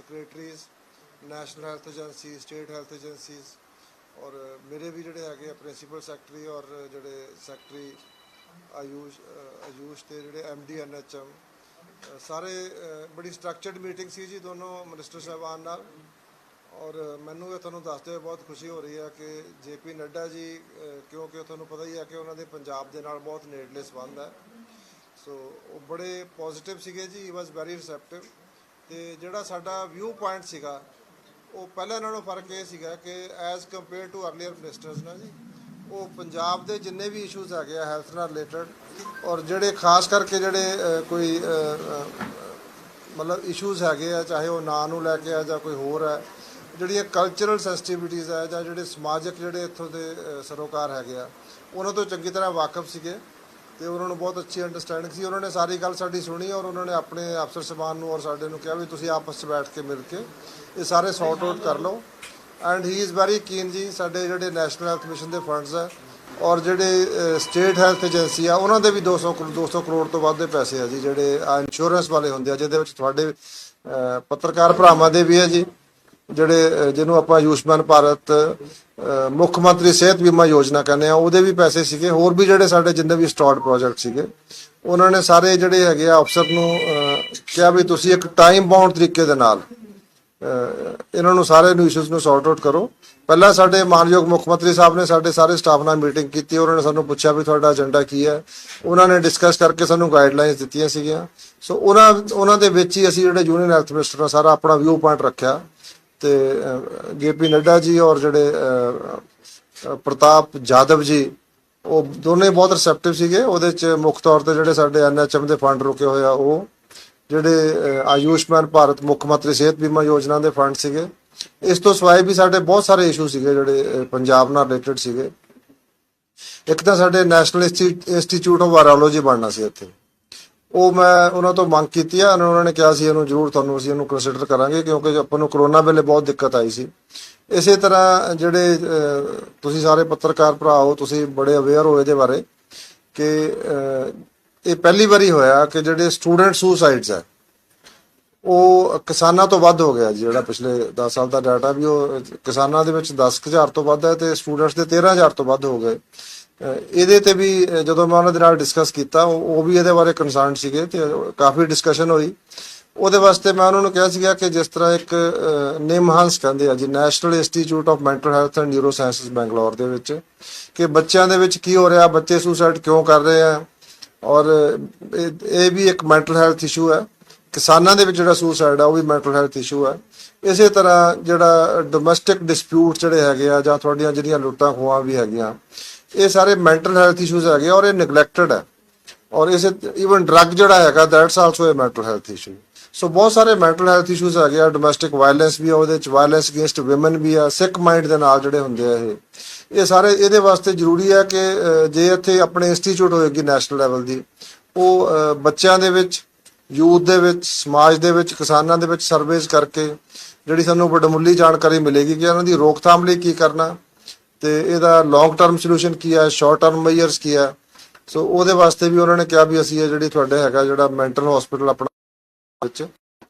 Secretaries national health agency state health agencies ਔਰ ਮੇਰੇ ਵੀ ਜਿਹੜੇ ਹੈਗੇ ਆ ਪ੍ਰਿੰਸੀਪਲ ਸੈਕਟਰੀ ਔਰ ਜਿਹੜੇ ਸੈਕਟਰੀ ਆਯੂਸ਼ ਆਯੂਸ਼ ਤੇ ਜਿਹੜੇ ਐਮਡੀ ਐਨਐਚਐਮ ਸਾਰੇ ਬੜੀ ਸਟਰਕਚਰਡ ਮੀਟਿੰਗ ਸੀ ਜੀ ਦੋਨੋਂ ਮਿਨਿਸਟਰ ਸਾਹਿਬਾਨ ਨਾਲ ਔਰ ਮੈਨੂੰ ਇਹ ਤੁਹਾਨੂੰ ਦੱਸਦੇ ਹੋਏ ਬਹੁਤ ਖੁਸ਼ੀ ਹੋ ਰਹੀ ਹੈ ਕਿ ਜੇਪੀ ਨੱਡਾ ਜੀ ਕਿਉਂਕਿ ਤੁਹਾਨੂੰ ਪਤਾ ਹੀ ਹੈ ਕਿ ਉਹਨਾਂ ਦੇ ਪੰਜਾਬ ਦੇ ਨਾਲ ਬਹੁਤ ਨੇੜਲੇ ਸੰਬੰਧ ਹੈ ਸੋ ਉਹ ਬੜੇ ਪੋਜ਼ਿਟਿਵ ਸੀਗੇ ਜੀ ਹੀ ਵਾਸ ਵੈਰੀ ਰਿਸੈਪਟਿਵ ਤੇ ਜਿਹੜਾ ਸਾਡਾ ਵਿਊ ਪੁਆਇੰਟ ਸੀਗਾ, ਉਹ ਪਹਿਲਾਂ ਨਾਲੋਂ ਫ਼ਰਕ ਇਹ ਸੀਗਾ ਕਿ as compare to earlier ministers ਨਾ ਜੀ, ਉਹ ਪੰਜਾਬ ਦੇ ਜਿੰਨੇ ਵੀ ਇਸ਼ੂਜ਼ ਹੈਗੇ ਆ ਹੈਲਥ ਨਾਲ ਰਿਲੇਟਡ ਔਰ ਜਿਹੜੇ ਖਾਸ ਕਰਕੇ ਜਿਹੜੇ ਕੋਈ ਮਤਲਬ ਇਸ਼ੂਜ਼ ਹੈਗੇ ਆ, ਚਾਹੇ ਉਹ ਨਾਂ ਨੂੰ ਲੈ ਕੇ ਆ ਜਾਂ ਕੋਈ ਹੋਰ ਹੈ ਜਿਹੜੀਆਂ ਕਲਚਰਲ ਸੈਂਸਿਟੀਵਿਟੀਜ਼ ਹੈ ਜਾਂ ਜਿਹੜੇ ਸਮਾਜਿਕ ਜਿਹੜੇ ਇੱਥੋਂ ਦੇ ਸਰੋਕਾਰ ਹੈਗੇ ਆ, ਉਹਨਾਂ ਤੋਂ ਚੰਗੀ ਤਰ੍ਹਾਂ ਵਾਕਿਫ ਸੀਗੇ। ਤੇ ਉਹਨਾਂ ਨੂੰ ਬਹੁਤ ਅੱਛੀ ਅੰਡਰਸਟੈਂਡਿੰਗ ਸੀ। ਉਹਨਾਂ ਨੇ ਸਾਰੀ ਗੱਲ ਸਾਡੀ ਸੁਣੀ ਔਰ ਉਹਨਾਂ ਨੇ ਆਪਣੇ ਅਫਸਰ ਸਮਾਨ ਨੂੰ ਔਰ ਸਾਡੇ ਨੂੰ ਕਿਹਾ ਵੀ ਤੁਸੀਂ ਆਪਸ 'ਚ ਬੈਠ ਕੇ ਮਿਲ ਕੇ ਇਹ ਸਾਰੇ ਸੌਰਟ ਆਊਟ ਕਰ ਲਓ। And he is very keen ਜੀ, ਸਾਡੇ ਜਿਹੜੇ ਨੈਸ਼ਨਲ ਹੈਲਥ ਮਿਸ਼ਨ ਦੇ ਫੰਡਸ ਆ ਔਰ ਜਿਹੜੇ ਸਟੇਟ ਹੈਲਥ ਏਜੰਸੀ ਆ, ਉਹਨਾਂ ਦੇ ਵੀ 200 ਕਰੋ- 200 ਕਰੋੜ ਤੋਂ ਵੱਧ ਦੇ ਪੈਸੇ ਆ ਜੀ, ਜਿਹੜੇ ਇੰਸ਼ੋਰੈਂਸ ਵਾਲੇ ਹੁੰਦੇ ਆ, ਜਿਹਦੇ ਵਿੱਚ ਤੁਹਾਡੇ ਪੱਤਰਕਾਰ ਭਰਾਵਾਂ ਦੇ ਵੀ ਆ ਜੀ। ਜਿਹੜੇ ਜਿਹਨੂੰ ਆਪਾਂ ਆਯੁਸ਼ਮਾਨ ਭਾਰਤ ਮੁੱਖ ਮੰਤਰੀ ਸਿਹਤ ਬੀਮਾ ਯੋਜਨਾ ਕਹਿੰਦੇ ਆ, ਉਹਦੇ ਵੀ ਪੈਸੇ ਸੀਗੇ, ਹੋਰ ਵੀ ਜਿਹੜੇ ਸਾਡੇ ਜਿੰਨੇ ਵੀ ਸਟਾਰਟ ਪ੍ਰੋਜੈਕਟ ਸੀਗੇ, ਉਹਨਾਂ ਨੇ ਸਾਰੇ ਜਿਹੜੇ ਹੈਗੇ ਆ ਅਫਸਰ ਨੂੰ ਕਿਹਾ ਵੀ ਤੁਸੀਂ ਇੱਕ ਟਾਈਮ ਬਾਉਂਡ ਤਰੀਕੇ ਦੇ ਨਾਲ ਇਹਨਾਂ ਨੂੰ ਸਾਰੇ ਨੂੰ ਇਸ਼ੂਜ਼ ਨੂੰ ਸੌਰਟ ਆਊਟ ਕਰੋ। ਪਹਿਲਾਂ ਸਾਡੇ ਮਾਨਯੋਗ ਮੁੱਖ ਮੰਤਰੀ ਸਾਹਿਬ ਨੇ ਸਾਡੇ ਸਾਰੇ ਸਟਾਫ ਨਾਲ ਮੀਟਿੰਗ ਕੀਤੀ, ਉਹਨਾਂ ਨੇ ਸਾਨੂੰ ਪੁੱਛਿਆ ਵੀ ਤੁਹਾਡਾ ਏਜੰਡਾ ਕੀ ਹੈ। ਉਹਨਾਂ ਨੇ ਡਿਸਕਸ ਕਰਕੇ ਸਾਨੂੰ ਗਾਈਡਲਾਈਨਸ ਦਿੱਤੀਆਂ ਸੀਗੀਆਂ। ਸੋ ਉਹਨਾਂ ਉਹਨਾਂ ਦੇ ਵਿੱਚ ਹੀ ਅਸੀਂ ਜਿਹੜੇ ਯੂਨੀਅਨ ਹੈਲਥ ਮਿਨਿਸਟਰ ਨਾਲ ਸਾਰਾ ਆਪਣਾ ਵਿਊ ਪੁਆਇੰਟ ਰੱਖਿਆ। ਤੇ ਜੇਪੀ ਨੱਡਾ ਜੀ ਔਰ ਜਿਹੜੇ ਪ੍ਰਤਾਪ ਜਾਦਵ ਜੀ ਉਹ ਦੋਨੇ ਬਹੁਤ ਰਿਸੈਪਟਿਵ ਸੀਗੇ। ਉਹਦੇ ਚ ਮੁੱਖ ਤੌਰ ਤੇ ਜਿਹੜੇ ਸਾਡੇ ਐਨਐਚਐਮ ਦੇ ਫੰਡ ਰੁਕੇ ਹੋਏ ਆ ਉਹ ਜਿਹੜੇ ਅਹ, ਆਯੁਸ਼ਮਾਨ ਭਾਰਤ ਮੁੱਖ ਮੰਤਰੀ ਸਿਹਤ ਬੀਮਾ ਯੋਜਨਾ ਦੇ ਫੰਡ ਸੀਗੇ। ਇਸ ਤੋਂ ਸਿਵਾਏ ਵੀ ਸਾਡੇ ਬਹੁਤ ਸਾਰੇ ਇਸ਼ੂ ਸੀਗੇ ਜਿਹੜੇ ਪੰਜਾਬ ਨਾਲ ਰਿਲੇਟਡ ਸੀਗੇ। ਇੱਕ ਤਾਂ ਸਾਡੇ ਨੈਸ਼ਨਲ ਇੰਸਟੀਚਿਊਟ ਆਫ ਵਾਇਰੋਲੋਜੀ ਬਣਨਾ ਸੀ ਇੱਥੇ। ਉਹ ਮੈਂ ਉਹਨਾਂ ਤੋਂ ਮੰਗ ਕੀਤੀ ਆ ਉਹਨਾਂ ਨੇ ਕਿਹਾ ਸੀ ਇਹਨੂੰ ਜ਼ਰੂਰ ਤੁਹਾਨੂੰ ਅਸੀਂ ਇਹਨੂੰ ਕੰਸੀਡਰ ਕਰਾਂਗੇ ਕਿਉਂਕਿ ਆਪਾਂ ਨੂੰ ਕਰੋਨਾ ਵੇਲੇ ਬਹੁਤ ਦਿੱਕਤ ਆਈ ਸੀ। ਇਸੇ ਤਰ੍ਹਾਂ ਜਿਹੜੇ ਤੁਸੀਂ ਸਾਰੇ ਪੱਤਰਕਾਰ ਭਰਾ ਹੋ, ਤੁਸੀਂ ਬੜੇ ਅਵੇਅਰ ਹੋ ਇਹਦੇ ਬਾਰੇ ਕਿ ਇਹ ਪਹਿਲੀ ਵਾਰੀ ਹੋਇਆ ਕਿ ਜਿਹੜੇ ਸਟੂਡੈਂਟ ਸੁਸਾਈਡਸ ਹੈ ਉਹ ਕਿਸਾਨਾਂ ਤੋਂ ਵੱਧ ਹੋ ਗਿਆ ਜੀ, ਜਿਹੜਾ ਪਿਛਲੇ 10 ਸਾਲ ਦਾ ਡਾਟਾ ਵੀ ਉਹ ਕਿਸਾਨਾਂ ਦੇ ਵਿੱਚ 10000 ਤੋਂ ਵੱਧ ਹੈ ਤੇ ਸਟੂਡੈਂਟਸ ਦੇ 13000 ਤੋਂ ਵੱਧ ਹੋ ਗਏ। ਇਹਦੇ ਤੇ ਵੀ ਜਦੋਂ ਮੈਂ ਉਹਨਾਂ ਦੇ ਨਾਲ ਡਿਸਕਸ ਕੀਤਾ ਉਹ ਵੀ ਇਹਦੇ ਬਾਰੇ ਕੰਸਰਨ ਸੀਗੇ ਤੇ ਕਾਫੀ ਡਿਸਕਸ਼ਨ ਹੋਈ। ਉਹਦੇ ਵਾਸਤੇ ਮੈਂ ਉਹਨਾਂ ਨੂੰ ਕਿਹਾ ਸੀਗਾ ਕਿ ਜਿਸ ਤਰ੍ਹਾਂ ਇੱਕ ਅਹ, ਨਿਮਹਾਂਸ ਕਹਿੰਦੇ ਆ ਜੀ national institute of mental health and neurosciences Bangalore ਦੇ ਵਿੱਚ ਕਿ ਬੱਚਿਆਂ ਦੇ ਵਿੱਚ ਕੀ ਹੋ ਰਿਹਾ ਬੱਚੇ ਸੁਸਾਈਡ ਕਿਉਂ ਕਰ ਰਹੇ ਆ? ਔਰ ਇਹ ਇਹ ਵੀ ਇੱਕ ਮੈਂਟਲ ਹੈਲਥ ਇਸ਼ੂ ਹੈ। ਕਿਸਾਨਾਂ ਦੇ ਵਿੱਚ ਜਿਹੜਾ ਸੁਸਾਈਡ ਆ ਉਹ ਵੀ ਮੈਂਟਲ ਹੈਲਥ ਇਸ਼ੂ ਹੈ। ਇਸੇ ਤਰ੍ਹਾਂ ਜਿਹੜਾ ਡੋਮੈਸਟਿਕ ਡਿਸਪਿਊਟ ਜਿਹੜੇ ਹੈਗੇ ਆ ਜਾਂ ਤੁਹਾਡੀਆਂ ਜਿਹੜੀਆਂ ਲੁੱਟਾਂ ਖੋਹਾਂ ਵੀ ਹੈਗੀਆਂ ਇਹ ਸਾਰੇ ਮੈਂਟਲ ਹੈਲਥ ਇਸ਼ੂਜ਼ ਹੈਗੇ ਆ ਔਰ ਇਹ ਨੈਗਲੈਕਟਡ ਹੈ। ਔਰ ਇਸ ਇਵਨ ਡਰੱਗ ਜਿਹੜਾ ਹੈਗਾ that's also uh mental health issue so ਬਹੁਤ ਸਾਰੇ ਮੈਂਟਲ ਹੈਲਥ ਇਸ਼ੂਜ਼ ਹੈਗੇ ਆ। ਡੋਮੈਸਟਿਕ ਵਾਇਲੈਂਸ ਵੀ ਆ, ਉਹਦੇ ਚ ਵਾਇਲੈਂਸ ਅਗੇਂਸਟ ਔਮਨ ਵੀ ਆ ਸਿਕ ਮਾਈਂਡ ਦੇ ਨਾਲ ਜਿਹੜੇ ਹੁੰਦੇ ਆ ਇਹ। ਇਹ ਸਾਰੇ ਇਹਦੇ ਵਾਸਤੇ ਜ਼ਰੂਰੀ ਆ ਕਿ ਜੇ ਇੱਥੇ ਆਪਣੇ ਇੰਸਟੀਚਿਊਟ ਹੋਏਗੀ ਨੈਸ਼ਨਲ ਲੈਵਲ ਦੀ, ਉਹ ਬੱਚਿਆਂ ਦੇ ਵਿੱਚ ਯੂਥ ਦੇ ਵਿੱਚ, ਸਮਾਜ ਦੇ ਵਿੱਚ, ਕਿਸਾਨਾਂ ਦੇ ਵਿੱਚ ਸਰਵੇਸ ਕਰਕੇ ਜਿਹੜੀ ਸਾਨੂੰ ਵਡਮੁੱਲੀ ਜਾਣਕਾਰੀ ਮਿਲੇਗੀ ਕਿ ਇਹਨਾਂ ਦੀ ਰੋਕਥਾਮ ਲਈ ਕੀ ਕਰਨਾ ਤੇ ਇਹਦਾ ਲੌਂਗ ਟਰਮ ਸੋਲੂਸ਼ਨ ਕੀ ਹੈ ਸ਼ਾਰਟ ਟਰਮ ਮੈਜਰਸ ਕੀ ਹੈ? ਸੋ ਉਹਦੇ ਵਾਸਤੇ ਵੀ ਉਹਨਾਂ ਨੇ ਕਿਹਾ ਵੀ ਅਸੀਂ ਇਹ ਜਿਹੜੀ ਤੁਹਾਡੇ ਹੈਗਾ, ਜਿਹੜਾ ਮੈਂਟਲ ਹਸਪੀਟਲ ਆਪਣਾ ਵਿੱਚ,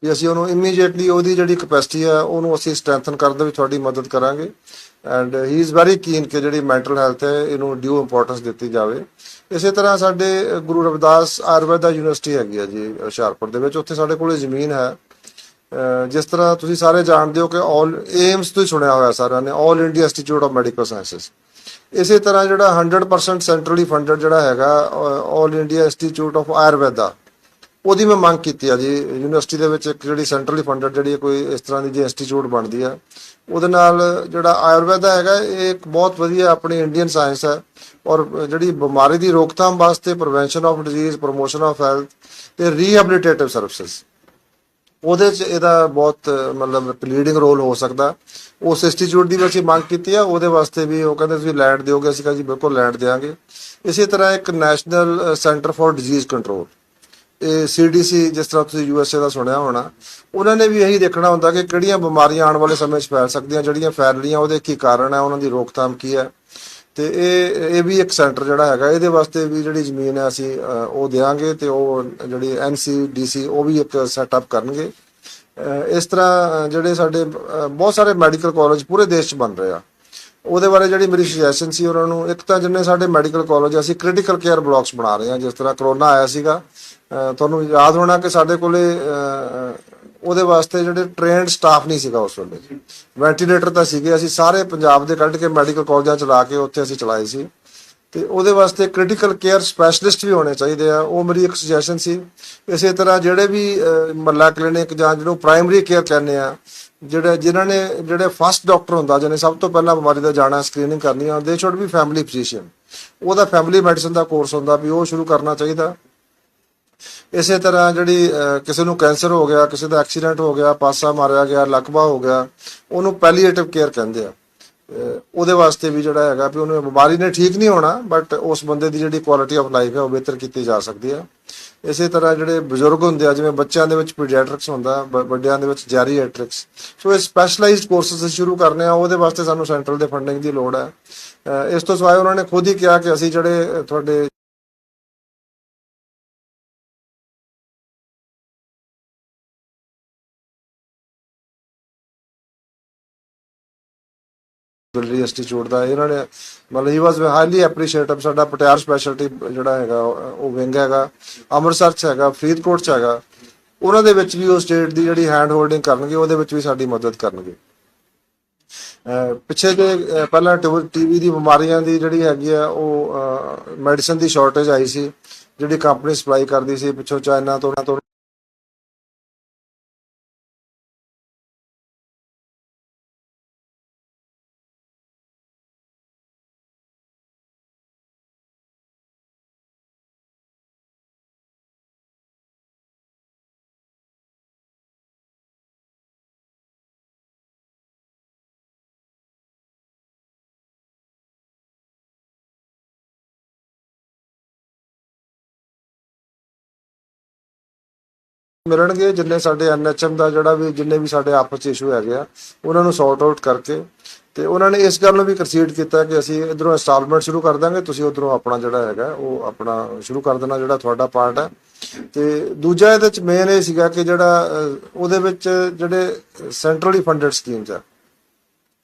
ਵੀ ਅਸੀਂ ਉਹਨੂੰ ਇਮੀਡੀਏਟਲੀ ਉਹਦੀ ਜਿਹੜੀ ਕਪੈਸਿਟੀ ਹੈ, ਉਹਨੂੰ ਅਸੀਂ ਸਟਰੈਂਥਨ ਕਰਨ ਦੇ ਵਿੱਚ ਤੁਹਾਡੀ ਮਦਦ ਕਰਾਂਗੇ। And he is very keen ਕਿ ਜਿਹੜੀ ਮੈਂਟਲ ਹੈਲਥ ਹੈ, ਇਹਨੂੰ ਡਿਊ ਇੰਪੋਰਟੈਂਸ ਦਿੱਤੀ ਜਾਵੇ। ਇਸੇ ਤਰ੍ਹਾਂ ਸਾਡੇ ਗੁਰੂ ਰਵਿਦਾਸ ਆਯੁਰਵੇਦਾ ਯੂਨੀਵਰਸਿਟੀ ਹੈਗੀ ਆ ਜੀ, ਹੁਸ਼ਿਆਰਪੁਰ ਦੇ ਵਿੱਚ, ਉੱਥੇ ਸਾਡੇ ਕੋਲੇ ਜ਼ਮੀਨ ਹੈ। ਜਿਸ ਤਰ੍ਹਾਂ ਤੁਸੀਂ ਸਾਰੇ ਜਾਣਦੇ ਹੋ ਕਿ ਆਲ ਏਮਸ ਤੋਂ ਹੀ ਸੁਣਿਆ ਹੋਇਆ ਸਾਰਿਆਂ ਨੇ all India institute of medical sciences ਇਸੇ ਤਰ੍ਹਾਂ ਜਿਹੜਾ 100% ਸੈਂਟਰਲੀ ਫੰਡਡ ਜਿਹੜਾ ਹੈਗਾ all India institute of Ayurveda ਉਹਦੀ ਮੈਂ ਮੰਗ ਕੀਤੀ ਆ ਜੀ। ਯੂਨੀਵਰਸਿਟੀ ਦੇ ਵਿੱਚ ਇੱਕ ਜਿਹੜੀ ਸੈਂਟਰਲੀ ਫੰਡਡ ਜਿਹੜੀ ਕੋਈ ਇਸ ਤਰ੍ਹਾਂ ਦੀ ਜੇ ਇੰਸਟੀਚਿਊਟ ਬਣਦੀ ਆ, ਉਹਦੇ ਨਾਲ ਜਿਹੜਾ ਆਯੁਰਵੈਦਾ ਹੈਗਾ, ਇਹ ਇੱਕ ਬਹੁਤ ਵਧੀਆ ਆਪਣੀ ਇੰਡੀਅਨ ਸਾਇੰਸ ਹੈ ਔਰ ਜਿਹੜੀ ਬਿਮਾਰੀ ਦੀ ਰੋਕਥਾਮ ਵਾਸਤੇ prevention of disease promotion of health ਤੇ ਰੀਹੈਬਿਲਿਟੇਟਿਵ ਸਰਵਿਸਿਜ਼ ਉਹਦੇ ਚ ਇਹਦਾ ਬਹੁਤ, ਮਤਲਬ ਲੀਡਿੰਗ ਰੋਲ ਹੋ ਸਕਦਾ। ਉਸ ਇੰਸਟੀਚਿਊਟ ਦੀ ਵੀ ਅਸੀਂ ਮੰਗ ਕੀਤੀ ਆ, ਉਹਦੇ ਵਾਸਤੇ ਵੀ ਉਹ ਕਹਿੰਦੇ ਤੁਸੀਂ ਲੈਂਡ ਦਿਓਗੇ, ਅਸੀਂ ਕਿਹਾ ਜੀ ਬਿਲਕੁਲ ਲੈਂਡ ਦੇਵਾਂਗੇ ਇਸੇ ਤਰ੍ਹਾਂ ਇੱਕ national centre for disease control ਇਹ ਸੀਡੀਸੀ ਜਿਸ ਤਰ੍ਹਾਂ ਤੁਸੀਂ ਯੂਐਸਏ ਦਾ ਸੁਣਿਆ ਹੋਣਾ, ਉਹਨਾਂ ਨੇ ਵੀ ਇਹੀ ਦੇਖਣਾ ਹੁੰਦਾ ਕਿ ਕਿਹੜੀਆਂ ਬਿਮਾਰੀਆਂ ਆਉਣ ਵਾਲੇ ਸਮੇਂ 'ਚ ਫੈਲ ਸਕਦੀਆਂ, ਜਿਹੜੀਆਂ ਫੈਲ ਰਹੀਆਂ, ਉਹਦੇ ਕੀ ਕਾਰਨ ਹੈ ਉਹਨਾਂ ਦੀ ਰੋਕਥਾਮ ਕੀ ਹੈ ਤੇ ਇਹ ਇਹ ਵੀ ਇੱਕ ਸੈਂਟਰ ਜਿਹੜਾ ਹੈਗਾ, ਇਹਦੇ ਵਾਸਤੇ ਵੀ ਜਿਹੜੀ ਜ਼ਮੀਨ ਹੈ ਅਸੀਂ ਉਹ ਦੇਾਂਗੇ ਤੇ ਉਹ ਜਿਹੜੀ ਐਨਸੀਡੀਸੀ ਉਹ ਵੀ ਇੱਕ ਸੈਟਅਪ ਕਰਨਗੇ। ਇਸ ਤਰ੍ਹਾਂ ਜਿਹੜੇ ਸਾਡੇ ਬਹੁਤ ਸਾਰੇ ਮੈਡੀਕਲ ਕਾਲਜ ਪੂਰੇ ਦੇਸ਼ 'ਚ ਬਣ ਰਹੇ ਆ। ਉਹਦੇ ਬਾਰੇ ਜਿਹੜੀ ਮੇਰੀ ਸੁਜੈਸ਼ਨ ਸੀ ਉਹਨਾਂ ਨੂੰ ਇੱਕ ਤਾਂ ਜਿੰਨੇ ਸਾਡੇ ਮੈਡੀਕਲ ਕਾਲਜ ਅਸੀਂ ਕ੍ਰਿਟੀਕਲ ਕੇਅਰ ਬਲਾਕਸ ਬਣਾ ਰਹੇ ਹਾਂ ਜਿਸ ਤਰ੍ਹਾਂ ਕਰੋਨਾ ਆਇਆ ਸੀਗਾ। ਤੁਹਾਨੂੰ ਯਾਦ ਹੋਣਾ ਕਿ ਸਾਡੇ ਕੋਲੇ ਉਹਦੇ ਵਾਸਤੇ ਜਿਹੜੇ ਟ੍ਰੇਨਡ ਸਟਾਫ ਨਹੀਂ ਸੀਗਾ ਉਸ ਵੇਲੇ। ਵੈਂਟੀਲੇਟਰ ਤਾਂ ਸੀਗੇ ਅਸੀਂ ਸਾਰੇ ਪੰਜਾਬ ਦੇ ਕੱਢ ਕੇ ਮੈਡੀਕਲ ਕਾਲਜਾਂ ਚਲਾ ਕੇ ਉੱਥੇ ਅਸੀਂ ਚਲਾਏ ਸੀ। ਤੇ ਉਹਦੇ ਵਾਸਤੇ ਕ੍ਰਿਟੀਕਲ ਕੇਅਰ ਸਪੈਸ਼ਲਿਸਟ ਵੀ ਹੋਣੇ ਚਾਹੀਦੇ ਆ ਉਹ ਮੇਰੀ ਇੱਕ ਸੁਜੈਸ਼ਨ ਸੀ। ਇਸੇ ਤਰ੍ਹਾਂ ਜਿਹੜੇ ਵੀ ਅਹ, ਮੱਲਾ ਕਲੀਨਿਕ ਜਾਂ ਜਿਹਨੂੰ ਪ੍ਰਾਇਮਰੀ ਕੇਅਰ ਕਹਿੰਦੇ ਆ ਜਿਹੜੇ ਜਿਨ੍ਹਾਂ ਨੇ ਜਿਹੜੇ ਫਸਟ ਡਾਕਟਰ ਹੁੰਦਾ, ਜਿਹਨੇ ਸਭ ਤੋਂ ਪਹਿਲਾਂ ਬਿਮਾਰੀ ਦਾ ਜਾਣਾ ਸਕਰੀਨਿੰਗ ਕਰਨੀ ਆ ਦੇ ਸ਼ੁੱਡ ਵੀ ਫੈਮਿਲੀ ਫਿਜ਼ੀਸ਼ੀਅਨ ਉਹਦਾ ਫੈਮਿਲੀ ਮੈਡੀਸਨ ਦਾ ਕੋਰਸ ਹੁੰਦਾ ਵੀ ਉਹ ਸ਼ੁਰੂ ਕਰਨਾ ਚਾਹੀਦਾ। ਇਸੇ ਤਰ੍ਹਾਂ ਜਿਹੜੀ ਕਿਸੇ ਨੂੰ ਕੈਂਸਰ ਹੋ ਗਿਆ, ਕਿਸੇ ਦਾ ਐਕਸੀਡੈਂਟ ਹੋ ਗਿਆ, ਪਾਸਾ ਮਾਰਿਆ ਗਿਆ ਲਕਵਾ ਹੋ ਗਿਆ, ਉਹਨੂੰ ਪੈਲੀਏਟਿਵ ਕੇਅਰ ਕਹਿੰਦੇ ਆ। ਉਹਦੇ ਵਾਸਤੇ ਵੀ ਜਿਹੜਾ ਹੈਗਾ ਵੀ ਉਹਨੂੰ ਬਿਮਾਰੀ ਨੇ ਠੀਕ ਨਹੀਂ ਹੋਣਾ ਬਟ ਉਸ ਬੰਦੇ ਦੀ ਜਿਹੜੀ ਕੁਆਲਿਟੀ ਆਫ ਲਾਈਫ ਹੈ ਉਹ ਬਿਹਤਰ ਕੀਤੀ ਜਾ ਸਕਦੀ ਹੈ। ਇਸੇ ਤਰ੍ਹਾਂ ਜਿਹੜੇ ਬਜ਼ੁਰਗ ਹੁੰਦੇ ਆ, ਜਿਵੇਂ ਬੱਚਿਆਂ ਦੇ ਵਿੱਚ ਪੀਡੀਆਟ੍ਰਿਕਸ ਹੁੰਦਾ ਵੱਡਿਆਂ ਦੇ ਵਿੱਚ ਜੈਰੀਐਟ੍ਰਿਕਸ ਸੋ ਇਹ ਸਪੈਸ਼ਲਾਈਜ਼ਡ ਕੋਰਸਸ ਸ਼ੁਰੂ ਕਰਨੇ ਆ, ਉਹਦੇ ਵਾਸਤੇ ਸਾਨੂੰ ਸੈਂਟਰਲ ਦੇ ਫੰਡਿੰਗ ਦੀ ਲੋੜ ਹੈ। ਇਸ ਤੋਂ ਸਿਵਾਏ ਉਹਨਾਂ ਨੇ ਖੁਦ ਹੀ ਕਿਹਾ ਕਿ ਅਸੀਂ ਜਿਹੜੇ ਤੁਹਾਡੇ ਬਿਲਡਰੀ ਇੰਸਟੀਚਿਊਟ ਦਾ, ਇਹਨਾਂ ਨੇ ਮਤਲਬ ਹੀ ਵਾਸ ਹਾਈਲੀ ਐਪਰੀਸ਼ੀਏਟਿਵ ਸਾਡਾ ਪਟਿਆਰ ਸਪੈਸ਼ਲਟੀ ਜਿਹੜਾ ਹੈਗਾ, ਉਹ ਵਿੰਗ ਹੈਗਾ, ਅੰਮ੍ਰਿਤਸਰ ਚ ਹੈਗਾ, ਫਰੀਦਕੋਟ ਚ ਹੈਗਾ। ਉਹਨਾਂ ਦੇ ਵਿੱਚ ਵੀ ਉਹ ਸਟੇਟ ਦੀ ਜਿਹੜੀ ਹੈਂਡ ਹੋਲਡਿੰਗ ਕਰਨਗੇ, ਉਹਦੇ ਵਿੱਚ ਵੀ ਸਾਡੀ ਮਦਦ ਕਰਨਗੇ। ਪਿੱਛੇ ਜੇ ਪਹਿਲਾਂ ਟੀਵੀ ਦੀ ਬਿਮਾਰੀਆਂ ਦੀ ਜਿਹੜੀ ਹੈਗੀ ਆ, ਉਹ ਮੈਡੀਸਨ ਦੀ ਸ਼ਾਰਟੇਜ ਆਈ ਸੀ, ਜਿਹੜੀ ਕੰਪਨੀ ਸਪਲਾਈ ਕਰਦੀ ਸੀ, ਪਿੱਛੋਂ ਚਾਈਨਾ ਤੋਂ ਤੋਂ ਮਿਲਣਗੇ ਜਿੰਨੇ ਸਾਡੇ ਐਨਐਚਐਮ ਦਾ ਜਿਹੜਾ ਵੀ, ਜਿੰਨੇ ਵੀ ਸਾਡੇ ਆਪਸ ਚ ਇਸ਼ੂ ਹੈਗੇ ਆ, ਉਹਨਾਂ ਨੂੰ ਸੌਰਟ ਆਊਟ ਕਰਕੇ ਤੇ ਉਹਨਾਂ ਨੇ ਇਸ ਗੱਲ ਨੂੰ ਵੀ ਕੰਸੀਡ ਕੀਤਾ ਕਿ ਅਸੀਂ ਇਧਰੋਂ ਇੰਸਟਾਲਮੈਂਟ ਸ਼ੁਰੂ ਕਰ ਦਾਂਗੇ, ਤੁਸੀਂ ਉਧਰੋਂ ਆਪਣਾ ਜਿਹੜਾ ਹੈਗਾ, ਉਹ ਆਪਣਾ ਸ਼ੁਰੂ ਕਰ ਦੇਣਾ ਜਿਹੜਾ ਤੁਹਾਡਾ ਪਾਰਟ ਹੈ। ਤੇ ਦੂਜਾ ਇਹਦੇ ਚ ਮੇਨ ਇਹ ਸੀਗਾ ਕਿ ਜਿਹੜਾ ਉਹਦੇ ਵਿੱਚ ਜਿਹੜੇ ਸੈਂਟਰਲੀ ਫੰਡਡ ਸਕੀਮਸ ਆ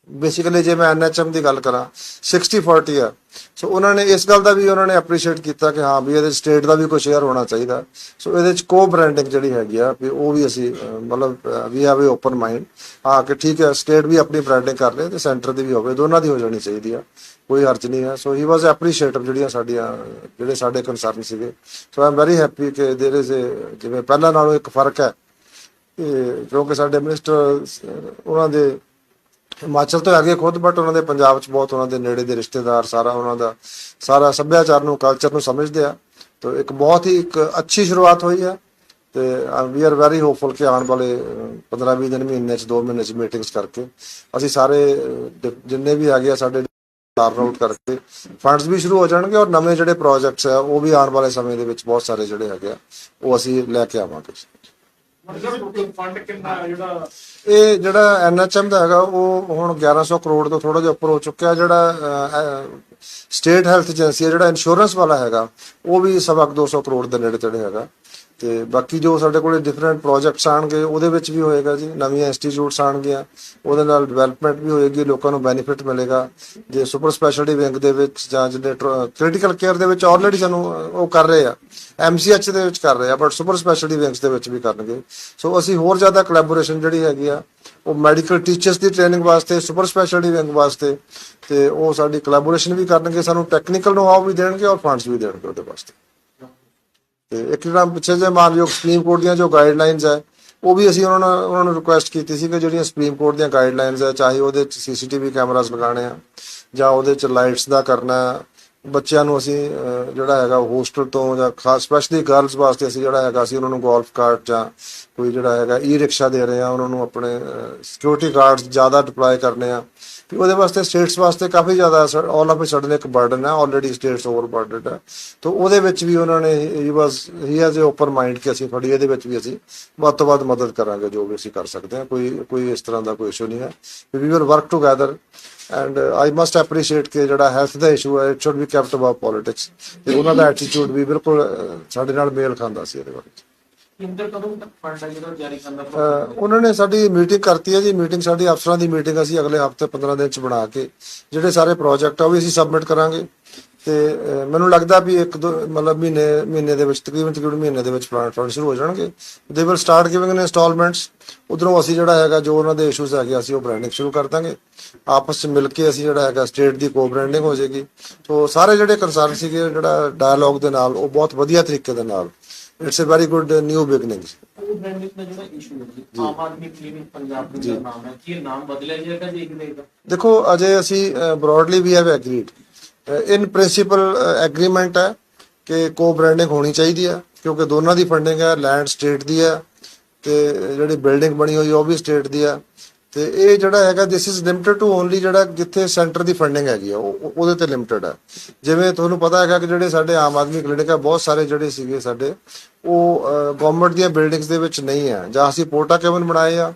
ਬੇਸਿਕਲੀ ਜੇ ਮੈਂ ਐਨਐਚਐਮ ਦੀ ਗੱਲ ਕਰਾਂ 60 40 ਆ। ਸੋ ਉਹਨਾਂ ਨੇ ਇਸ ਗੱਲ ਦਾ ਵੀ ਉਹਨਾਂ ਨੇ ਐਪਰੀਸ਼ੀਏਟ ਕੀਤਾ ਕਿ ਹਾਂ ਵੀ ਇਹਦੇ ਸਟੇਟ ਦਾ ਵੀ ਕੋਈ ਸ਼ੇਅਰ ਹੋਣਾ ਚਾਹੀਦਾ। ਸੋ ਇਹਦੇ ਚ ਕੋ ਬ੍ਰਾਂਡਿੰਗ ਜਿਹੜੀ ਹੈਗੀ ਆ, ਵੀ ਉਹ ਵੀ ਅਸੀਂ ਮਤਲਬ we have a open mind ਹਾਂ ਕਿ ਠੀਕ ਹੈ ਸਟੇਟ ਵੀ ਆਪਣੀ ਬ੍ਰਾਂਡਿੰਗ ਕਰ ਲੇ ਤੇ ਸੈਂਟਰ ਦੀ ਵੀ ਹੋਵੇ, ਦੋਨਾਂ ਦੀ ਹੋ ਜਾਣੀ ਚਾਹੀਦੀ ਆ। ਕੋਈ ਹਰਜ ਨਹੀਂ ਹੈ ਸੋ ਹੀ ਵਾਸ ਐਪਰੀਸ਼ੀਏਟਿਵ ਜਿਹੜੀਆਂ ਸਾਡੀਆਂ, ਜਿਹੜੇ ਸਾਡੇ ਕੰਸਰਨ ਸੀਗੇ। So I am very happy ਕਿ ਦੇਰ ਇਜ਼ ਜਿਵੇਂ ਪਹਿਲਾਂ ਨਾਲੋਂ ਇੱਕ ਫ਼ਰਕ ਹੈ। ਕਿ ਕਿਉਂਕਿ ਸਾਡੇ ਮਿਨਿਸਟਰ ਉਹਨਾਂ ਦੇ ਹਿਮਾਚਲ ਤੋਂ ਹੈਗੇ ਖੁਦ ਬਟ ਉਹਨਾਂ ਦੇ ਪੰਜਾਬ 'ਚ ਬਹੁਤ ਉਹਨਾਂ ਦੇ ਨੇੜੇ ਦੇ ਰਿਸ਼ਤੇਦਾਰ ਸਾਰਾ ਉਹਨਾਂ ਦਾ, ਸਾਰਾ ਸੱਭਿਆਚਾਰ ਨੂੰ ਕਲਚਰ ਨੂੰ ਸਮਝਦੇ ਆ। ਤਾਂ ਇੱਕ ਬਹੁਤ ਹੀ ਇੱਕ ਅੱਛੀ ਸ਼ੁਰੂਆਤ ਹੋਈ ਆ ਤੇ ਵੀ ਆਰ ਵੈਰੀ ਹੋਪਫੁਲ ਕਿ ਆਉਣ ਵਾਲੇ 15-20 ਦਿਨ ਮਹੀਨੇ 'ਚ 2 ਮਹੀਨੇ 'ਚ ਮੀਟਿੰਗਸ ਕਰਕੇ ਅਸੀਂ ਸਾਰੇ ਜਿੰਨੇ ਵੀ ਹੈਗੇ ਆ ਸਾਡੇ ਟਾਰਨ ਆਊਟ ਕਰਕੇ ਫੰਡਸ ਵੀ ਸ਼ੁਰੂ ਹੋ ਜਾਣਗੇ ਔਰ ਨਵੇਂ ਜਿਹੜੇ ਪ੍ਰੋਜੈਕਟਸ ਆ ਉਹ ਵੀ ਆਉਣ ਵਾਲੇ ਸਮੇਂ ਦੇ ਵਿੱਚ ਬਹੁਤ ਸਾਰੇ ਜਿਹੜੇ ਹੈਗੇ ਆ, ਉਹ ਅਸੀਂ ਲੈ ਕੇ ਆਵਾਂਗੇ। ਇਹ ਜਿਹੜਾ ਐਨਐਚਐਮ ਦਾ ਹੈਗਾ, ਉਹ ਹੁਣ 1100 ਕਰੋੜ ਤੋਂ ਥੋੜਾ ਜਿਹਾ ਉੱਪਰ ਹੋ ਚੁੱਕਿਆ। ਜਿਹੜਾ ਸਟੇਟ ਹੈਲਥ ਏਜੰਸੀ ਹੈ, ਜਿਹੜਾ ਇੰਸ਼ੋਰੈਂਸ ਵਾਲਾ ਹੈਗਾ, ਉਹ ਵੀ ਸਵਾ ਕੁ 200 ਕਰੋੜ ਦੇ ਨੇੜੇ ਤੇੜੇ ਹੈਗਾ। ਤੇ ਬਾਕੀ ਜੋ ਸਾਡੇ ਕੋਲੇ ਡਿਫਰੈਂਟ ਪ੍ਰੋਜੈਕਟਸ ਆਣਗੇ, ਉਹਦੇ ਵਿੱਚ ਵੀ ਹੋਏਗਾ ਜੀ, ਨਵੀਆਂ ਇੰਸਟੀਚਿਊਟਸ ਆਣਗੀਆਂ, ਉਹਦੇ ਨਾਲ ਡਿਵੈਲਪਮੈਂਟ ਵੀ ਹੋਏਗੀ, ਲੋਕਾਂ ਨੂੰ ਬੈਨੀਫਿਟ ਮਿਲੇਗਾ। ਜੇ ਸੁਪਰ ਸਪੈਸ਼ਲਿਟੀ ਵਿੰਗ ਦੇ ਵਿੱਚ ਜਾਂ ਜਿਹਦੇ ਕ੍ਰਿਟੀਕਲ ਕੇਅਰ ਦੇ ਵਿੱਚ ਆਲਰੇਡੀ ਸਾਨੂੰ ਉਹ ਕਰ ਰਹੇ ਆ ਐਮਸੀਐਚ ਦੇ ਵਿੱਚ ਕਰ ਰਹੇ ਆ ਬਟ ਸੁਪਰ ਸਪੈਸ਼ਲਿਟੀ ਵਿੰਗਸ ਦੇ ਵਿੱਚ ਵੀ ਕਰਨਗੇ। ਸੋ ਅਸੀਂ ਹੋਰ ਜ਼ਿਆਦਾ ਕੋਲੈਬੋਰੇਸ਼ਨ ਜਿਹੜੀ ਹੈਗੀ ਆ, ਉਹ ਮੈਡੀਕਲ ਟੀਚਰਸ ਦੀ ਟ੍ਰੇਨਿੰਗ ਵਾਸਤੇ ਸੁਪਰ ਸਪੈਸ਼ਲਿਟੀ ਵਿੰਗ ਵਾਸਤੇ, ਤੇ ਉਹ ਸਾਡੀ ਕੋਲੈਬੋਰੇਸ਼ਨ ਵੀ ਕਰਨਗੇ, ਸਾਨੂੰ ਟੈਕਨੀਕਲ ਨੋ-ਹਾਊ ਵੀ ਦੇਣਗੇ ਔਰ ਫੰਡਸ ਵੀ ਦੇਣਗੇ ਉਹਦੇ ਵਾਸਤੇ। ਤੇ ਇੱਕ ਜਿਹੜਾ ਪਿੱਛੇ ਜੇ ਮਾਨਯੋਗ ਸੁਪਰੀਮ ਕੋਰਟ ਦੀਆਂ ਜੋ ਗਾਈਡਲਾਈਨਸ ਹੈ, ਉਹ ਵੀ ਅਸੀਂ ਉਹਨਾਂ ਨੂੰ ਉਹਨਾਂ ਨੂੰ ਰਿਕੁਐਸਟ ਕੀਤੀ ਸੀ ਕਿ ਜਿਹੜੀਆਂ ਸੁਪਰੀਮ ਕੋਰਟ ਦੀਆਂ ਗਾਈਡਲਾਈਨਸ ਹੈ, ਚਾਹੇ ਉਹਦੇ ਚ ਸੀਸੀਟੀਵੀ ਕੈਮਰਾਸ ਲਗਾਉਣੇ ਆ, ਜਾਂ ਉਹਦੇ ਚ ਲਾਈਟਸ ਦਾ ਕਰਨਾ ਬੱਚਿਆਂ ਨੂੰ ਅਸੀਂ ਜਿਹੜਾ ਹੈਗਾ ਹੋਸਟਲ ਤੋਂ ਜਾਂ ਖਾਸ ਸਪੈਸ਼ਲੀ ਗਰਲਸ ਵਾਸਤੇ ਅਸੀਂ ਜਿਹੜਾ ਹੈਗਾ, ਅਸੀਂ ਉਹਨਾਂ ਨੂੰ ਗੋਲਫ ਕਾਰਟ ਜਾਂ ਕੋਈ ਜਿਹੜਾ ਹੈਗਾ ਈ ਰਿਕਸ਼ਾ ਦੇ ਰਹੇ ਆ, ਉਹਨਾਂ ਨੂੰ ਆਪਣੇ ਸਿਕਿਉਰਿਟੀ ਗਾਰਡਸ ਜ਼ਿਆਦਾ ਡਿਪਲੋਏ ਕਰਨੇ ਆ। ਵੀ ਉਹਦੇ ਵਾਸਤੇ ਸਟੇਟਸ ਵਾਸਤੇ ਕਾਫੀ ਜ਼ਿਆਦਾ ਆਲ ਆਫ ਅ ਸਡਨ ਇੱਕ ਬਰਡਨ ਹੈ ਆਲਰੇਡੀ ਸਟੇਟਸ ਓਵਰ ਓਵਰਬਰਡਨਡ ਹੈ। ਤਾਂ ਉਹਦੇ ਵਿੱਚ ਵੀ ਉਹਨਾਂ ਨੇ he was he has a open mind ਕਿ ਅਸੀਂ ਤੁਹਾਡੀ ਇਹਦੇ ਵਿੱਚ ਵੀ ਅਸੀਂ ਵੱਧ ਤੋਂ ਵੱਧ ਮਦਦ ਕਰਾਂਗੇ, ਜੋ ਵੀ ਅਸੀਂ ਕਰ ਸਕਦੇ ਹਾਂ। ਕੋਈ ਕੋਈ ਇਸ ਤਰ੍ਹਾਂ ਦਾ ਕੋਈ ਇਸ਼ੂ ਨਹੀਂ ਹੈ। We will work together and I must appreciate ਕਿ ਜਿਹੜਾ ਹੈਲਥ ਦਾ ਇਸ਼ੂ ਹੈ it should be kept above politics ਤੇ ਉਹਨਾਂ ਦਾ ਐਟੀਟਿਊਡ ਵੀ ਬਿਲਕੁਲ uh, ਸਾਡੇ ਨਾਲ ਮੇਲ ਖਾਂਦਾ ਸੀ ਇਹਦੇ ਬਾਰੇ। ਕੇਂਦਰ ਕਦੋਂ ਤੱਕ ਫੰਡ ਹੈ ਜਿਹੜਾ ਜਾਰੀ ਕਰਨ ਦਾ ਉਹਨਾਂ ਨੇ ਸਾਡੀ ਮੀਟਿੰਗ ਕਰਤੀ ਹੈ ਜੀ, ਮੀਟਿੰਗ ਸਾਡੀ ਅਫਸਰਾਂ ਦੀ ਮੀਟਿੰਗ ਅਸੀਂ ਅਗਲੇ ਹਫ਼ਤੇ 15 ਦਿਨ ਚ ਬਣਾ ਕੇ ਜਿਹੜੇ ਸਾਰੇ ਪ੍ਰੋਜੈਕਟ ਆ ਉਹ ਵੀ ਅਸੀਂ ਸਬਮਿਟ ਕਰਾਂਗੇ। ਤੇ ਮੈਨੂੰ ਲੱਗਦਾ ਵੀ ਇੱਕ ਦੋ ਮਤਲਬ ਮਹੀਨੇ ਮਹੀਨੇ ਦੇ ਵਿੱਚ, ਤਕਰੀਬਨ ਤਕਰੀਬਨ ਮਹੀਨੇ ਦੇ ਵਿੱਚ ਪਲਾਨ ਫੰਡ ਸ਼ੁਰੂ ਹੋ ਜਾਣਗੇ। They will start giving in instalments ਉਧਰੋਂ ਅਸੀਂ ਜਿਹੜਾ ਹੈਗਾ ਜੋ ਉਹਨਾਂ ਦੇ ਇਸ਼ੂਜ਼ ਹੈਗੇ ਅਸੀਂ ਉਹ ਬ੍ਰਾਂਡਿੰਗ ਸ਼ੁਰੂ ਕਰ ਦਾਂਗੇ। ਆਪਸ ਚ ਮਿਲ ਕੇ ਅਸੀਂ ਜਿਹੜਾ ਹੈਗਾ ਸਟੇਟ ਦੀ ਕੋ ਬ੍ਰਾਂਡਿੰਗ ਹੋ ਜਾਏਗੀ। ਸੋ ਸਾਰੇ ਜਿਹੜੇ ਕੰਸਰਨ ਸੀਗੇ, ਜਿਹੜਾ ਡਾਇਲੌਗ ਦੇ ਨਾਲ, ਉਹ ਬਹੁਤ ਵਧੀਆ ਤਰੀਕੇ ਦੇ ਨਾਲ it's a very good new beginning ਉਹ ਬ੍ਰਾਂਡਿੰਗ ਦਾ ਜਿਹੜਾ ਇਸ਼ੂ ਹੈ ਜੀ। ਆਮ ਆਦਮੀ ਕਲੀਨਿਕ ਪੰਜਾਬ ਦਾ ਜਿਹੜਾ ਨਾਮ ਹੈ ਕੀ ਇਹ ਨਾਮ ਬਦਲਿਆ ਜਾਏਗਾ ਜੀ ਇੱਕ ਦੇਗਾ ਦੇਖੋ ਅਜੇ ਅਸੀਂ broadly we have agreed in principle agreement ਹੈ ਕਿ ਕੋ ਬ੍ਰਾਂਡਿੰਗ ਹੋਣੀ ਚਾਹੀਦੀ ਹੈ ਕਿਉਂਕਿ ਦੋਨਾਂ ਦੀ ਫੰਡਿੰਗ ਹੈ ਲੈਂਡ ਸਟੇਟ ਦੀ ਹੈ ਤੇ ਜਿਹੜੀ ਬਿਲਡਿੰਗ ਬਣੀ ਹੋਈ ਉਹ ਵੀ ਸਟੇਟ ਦੀ ਹੈ। ਤੇ ਇਹ ਜਿਹੜਾ ਹੈਗਾ this is limited to only ਜਿਹੜਾ ਜਿੱਥੇ ਸੈਂਟਰ ਦੀ ਫੰਡਿੰਗ ਹੈਗੀ ਆ, ਉਹ ਉਹਦੇ ਤੇ ਲਿਮਟਿਡ ਹੈ ਜਿਵੇਂ ਤੁਹਾਨੂੰ ਪਤਾ ਹੈਗਾ ਕਿ ਜਿਹੜੇ ਸਾਡੇ ਆਮ ਆਦਮੀ ਕਲੀਨਿਕ ਆ, ਬਹੁਤ ਸਾਰੇ ਜਿਹੜੇ ਸੀਗੇ ਸਾਡੇ, ਉਹ ਗਵਰਨਮੈਂਟ ਦੀਆਂ ਬਿਲਡਿੰਗਸ ਦੇ ਵਿੱਚ ਨਹੀਂ ਹੈ ਜਾਂ ਅਸੀਂ ਪੋਰਟਾ ਕੇਵਨ ਬਣਾਏ ਆ,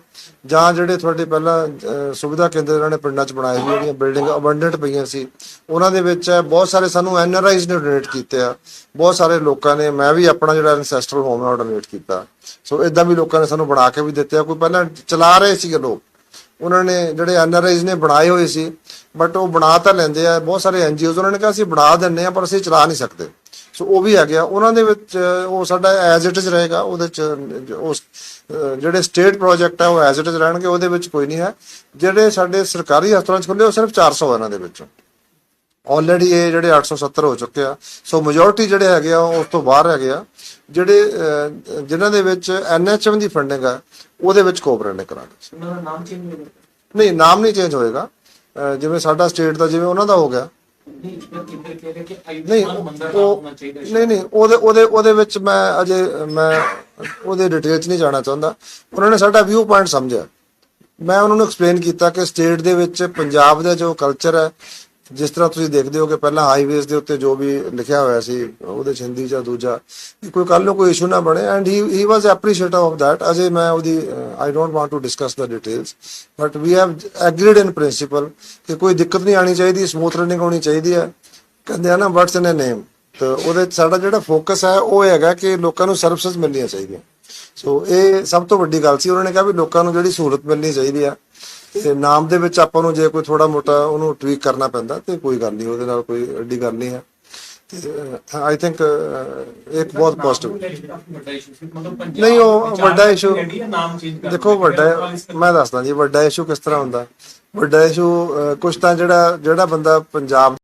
ਜਾਂ ਜਿਹੜੇ ਤੁਹਾਡੇ ਪਹਿਲਾਂ ਸੁਵਿਧਾ ਕੇਂਦਰ ਇਹਨਾਂ ਨੇ ਪਿੰਡਾਂ 'ਚ ਬਣਾਏ ਸੀ ਜਿਹੜੀਆਂ ਬਿਲਡਿੰਗ ਅਬੰਡੈਂਟ ਪਈਆਂ ਸੀ, ਉਹਨਾਂ ਦੇ ਵਿੱਚ ਹੈ ਬਹੁਤ ਸਾਰੇ ਸਾਨੂੰ ਐਨਆਰਆਈਜ਼ ਨੇ ਡੋਨੇਟ ਕੀਤੇ ਆ। ਬਹੁਤ ਸਾਰੇ ਲੋਕਾਂ ਨੇ, ਮੈਂ ਵੀ ਆਪਣਾ ਜਿਹੜਾ ਐਨਸੈਸਟਰਲ ਹੋਮ ਹੈ ਉਹ ਡੋਨੇਟ ਕੀਤਾ। ਸੋ ਇਦਾਂ ਵੀ ਲੋਕਾਂ ਨੇ ਸਾਨੂੰ ਬਣਾ ਕੇ ਵੀ ਦਿੱਤੇ ਆ। ਕੋਈ ਪਹਿਲਾਂ ਚਲਾ ਰਹੇ ਸੀਗੇ ਲੋਕ ਉਹਨਾਂ ਨੇ ਜਿਹੜੇ ਐਨਆਰਆਈਜ਼ ਨੇ ਬਣਾਏ ਹੋਏ ਸੀ ਬਟ ਉਹ ਬਣਾ ਤਾਂ ਲੈਂਦੇ ਆ, ਬਹੁਤ ਸਾਰੇ ਐਨਜੀਓਜ਼ ਉਹਨਾਂ ਨੇ ਕਿਹਾ ਅਸੀਂ ਬਣਾ ਦਿੰਨੇ ਆ, ਪਰ ਅਸੀਂ ਚਲਾ ਨਹੀਂ ਸਕਦੇ। ਸੋ ਉਹ ਵੀ ਆ। ਗਿਆ ਉਹਨਾਂ ਦੇ ਵਿੱਚ ਉਹ ਸਾਡਾ ਐਜ਼ ਇਟ ਇਜ਼ ਰਹੇਗਾ, ਉਹਦੇ ਚ ਉਸ ਜਿਹੜੇ ਸਟੇਟ ਪ੍ਰੋਜੈਕਟ ਆ, ਉਹ ਐਜ਼ ਇਟ ਇਜ਼ ਰਹਿਣਗੇ, ਉਹਦੇ ਵਿੱਚ ਕੋਈ ਨਹੀਂ ਹੈ। ਜਿਹੜੇ ਸਾਡੇ ਸਰਕਾਰੀ ਹਸਪਤਾਲਾਂ ਚ ਖੁੱਲੇ ਉਹ ਸਿਰਫ 400 ਆ ਇਹਨਾਂ ਦੇ ਵਿੱਚੋਂ। ਆਲਰੇਡੀ ਇਹ ਜਿਹੜੇ 870 ਹੋ ਚੁੱਕੇ ਆ। ਸੋ ਮੈਜੋਰਿਟੀ ਜਿਹੜੇ ਹੈਗੇ ਆ ਉਸ ਤੋਂ ਬਾਹਰ ਹੈਗੇ ਆ। ਜਿਹੜੇ ਜਿਨ੍ਹਾਂ ਦੇ ਵਿੱਚ ਐਨਐਚਐਮ ਦੀ ਫੰਡਿੰਗ ਆ ਉਹਦੇ ਵਿੱਚ ਕੋਆਪਰੇਟ ਕਰਾਂਗੇ। ਉਹਨਾਂ ਦਾ ਨਾਮ ਚੇਂਜ ਹੋਏਗਾ ਨਹੀਂ ਨਾਮ ਨਹੀਂ ਚੇਂਜ ਹੋਏਗਾ। ਜਿਵੇਂ ਸਾਡਾ ਸਟੇਟ ਦਾ ਜਿਵੇਂ ਉਹਨਾਂ ਦਾ ਹੋ ਗਿਆ। ਨਹੀਂ। ਨਹੀਂ ਨਹੀਂ ਉਹਦੇ ਉਹਦੇ ਉਹਦੇ ਵਿੱਚ ਮੈਂ ਅਜੇ ਮੈਂ ਉਹਦੇ ਡਿਟੇਲ ਚ ਨਹੀਂ ਜਾਣਾ ਚਾਹੁੰਦਾ। ਉਹਨਾਂ ਨੇ ਸਾਡਾ ਵਿਊ ਪੁਆਇੰਟ ਸਮਝਿਆ। ਮੈਂ ਉਹਨਾਂ ਨੂੰ ਐਕਸਪਲੇਨ ਕੀਤਾ ਕਿ ਸਟੇਟ ਦੇ ਵਿੱਚ ਪੰਜਾਬ ਦਾ ਜੋ ਕਲਚਰ ਹੈ ਜਿਸ ਤਰ੍ਹਾਂ ਤੁਸੀਂ ਦੇਖਦੇ ਹੋ ਕਿ ਪਹਿਲਾਂ ਹਾਈਵੇਜ਼ ਦੇ ਉੱਤੇ ਜੋ ਵੀ ਲਿਖਿਆ ਹੋਇਆ ਸੀ, ਉਹਦੇ 'ਚ ਹਿੰਦੀ ਜਾਂ ਦੂਜਾ, ਕੋਈ ਕੱਲ ਨੂੰ ਕੋਈ ਇਸ਼ੂ ਨਾ ਬਣੇ and he he was appreciative of that. ਅਜੇ ਮੈਂ ਉਹਦੀ I don't want to discuss the details but we have agreed in principle ਕਿ ਕੋਈ ਦਿੱਕਤ ਨਹੀਂ ਆਣੀ ਚਾਹੀਦੀ ਸਮੂਥ ਰਨਿੰਗ ਹੋਣੀ ਚਾਹੀਦੀ ਹੈ। ਕਹਿੰਦੇ ਆ ਨਾ ਵਟਸ ਇਨ ਅ ਨੇਮ ਤੇ ਉਹਦੇ ਸਾਡਾ ਜਿਹੜਾ ਫੋਕਸ ਹੈ, ਉਹ ਹੈਗਾ ਕਿ ਲੋਕਾਂ ਨੂੰ ਸਰਵਿਸਿਜ਼ ਮਿਲਣੀਆਂ ਚਾਹੀਦੀਆਂ। ਸੋ ਇਹ ਸਭ ਤੋਂ ਵੱਡੀ ਗੱਲ ਸੀ, ਉਹਨਾਂ ਨੇ ਕਿਹਾ ਵੀ ਲੋਕਾਂ ਨੂੰ ਜਿਹੜੀ ਸਹੂਲਤ ਮਿਲਣੀ ਚਾਹੀਦੀ ਆ ਤੇ ਨਾਮ ਦੇ ਵਿੱਚ ਆਪਾਂ ਨੂੰ ਜੇ ਕੋਈ ਥੋੜਾ ਮੋਟਾ ਉਹਨੂੰ ਟਵੀਕ ਕਰਨਾ ਪੈਂਦਾ ਤੇ ਕੋਈ ਗੱਲ ਨਹੀਂ, ਉਹਦੇ ਨਾਲ ਕੋਈ ਏਡੀ ਗੱਲ ਨਹੀਂ ਹੈ। ਆਈ ਥਿੰਕ ਇੱਕ ਬਹੁਤ ਪੋਜ਼ਿਟਿਵ ਨਹੀਂ, ਉਹ ਵੱਡਾ ਇਸ਼ੂ ਦੇਖੋ, ਵੱਡਾ ਮੈਂ ਦੱਸਦਾ ਜੀ, ਵੱਡਾ ਇਸ਼ੂ ਕਿਸ ਤਰ੍ਹਾਂ ਹੁੰਦਾ? ਵੱਡਾ ਇਸ਼ੂ ਕੁਝ ਤਾਂ ਜਿਹੜਾ ਜਿਹੜਾ ਬੰਦਾ ਪੰਜਾਬ